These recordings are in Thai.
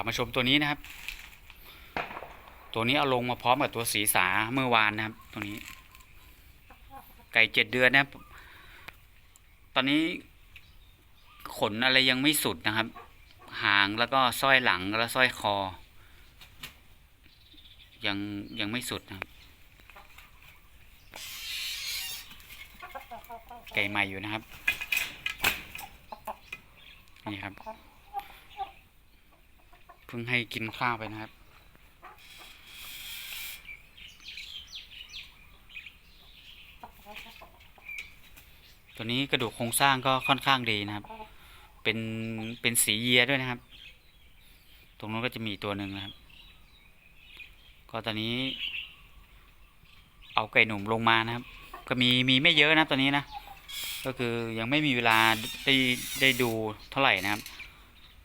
ามาชมตัวนี้นะครับ ตัวนี้เอาลงมาพร้อมกับตัวสีสาเมื่อวานนะครับ ตัวนี้ ไก่เจ็ดเดือนนะครับ ตอนนี้ขนอะไรยังไม่สุดนะครับ หางแล้วก็สร้อยหลังแล้วสร้อยคอ ยังยังไม่สุดนะครับ ไก่ใหม่อยู่นะครับ นี่ครับ พิ่งให้กินข้าวไปนะครับตัวนี้กระดูกโครงสร้างก็ค่อนข้างดีนะครับ เป็นเป็นสีเยียด้วยนะครับ ตรงนู้นก็จะมีตัวหนึ่งนะครับ ก็ตอนนี้ เอาไก่หนุ่มลงมานะครับ ก็มีมีไม่เยอะนะตัวนี้นะ ก็คือยังไม่มีเวลาได้ได้ดูเท่าไหร่นะครับ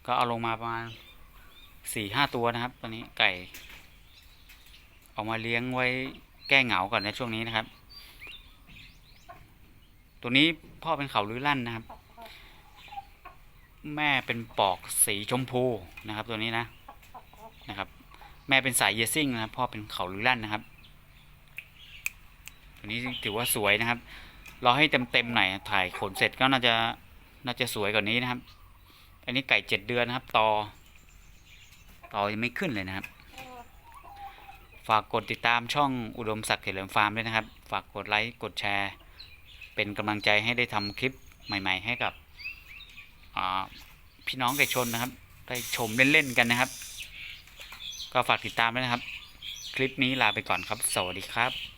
ก็เอาลงมาประมาณ สี่ห้าตัวนะครับ ตอนนี้ไก่ เอามาเลี้ยงไว้แก้เหงาก่อนในช่วงนี้นะครับ ตัวนี้พ่อเป็นเขาลื้อลั่นนะครับ แม่เป็นปอกสีชมพูนะครับ ตัวนี้นะนะครับ แม่เป็นสายเยซิ่งนะครับ พ่อเป็นเขาลื้อลั่นนะครับ ตัวนี้ถือว่าสวยนะครับรอให้เต็มๆหน่อยถ่ายขนเสร็จก็น่าจะน่าจะสวยกว่านี้นะครับ อันนี้ไก่เจ็ดเดือนนะครับ ต่อ ตอยังไม่ขึ้นเลยนะครับ ฝากกดติดตามช่องอุดมศักดิ์เฉลิมฟาร์มด้วยนะครับ ฝากกดไลค์กดแชร์ เป็นกำลังใจให้ได้ทำคลิปใหม่ ๆ ให้กับพี่น้องไก่ชนนะครับ ได้ชมเล่น ๆ กันนะครับ ก็ฝากติดตามด้วยนะครับ คลิปนี้ลาไปก่อนครับ สวัสดีครับ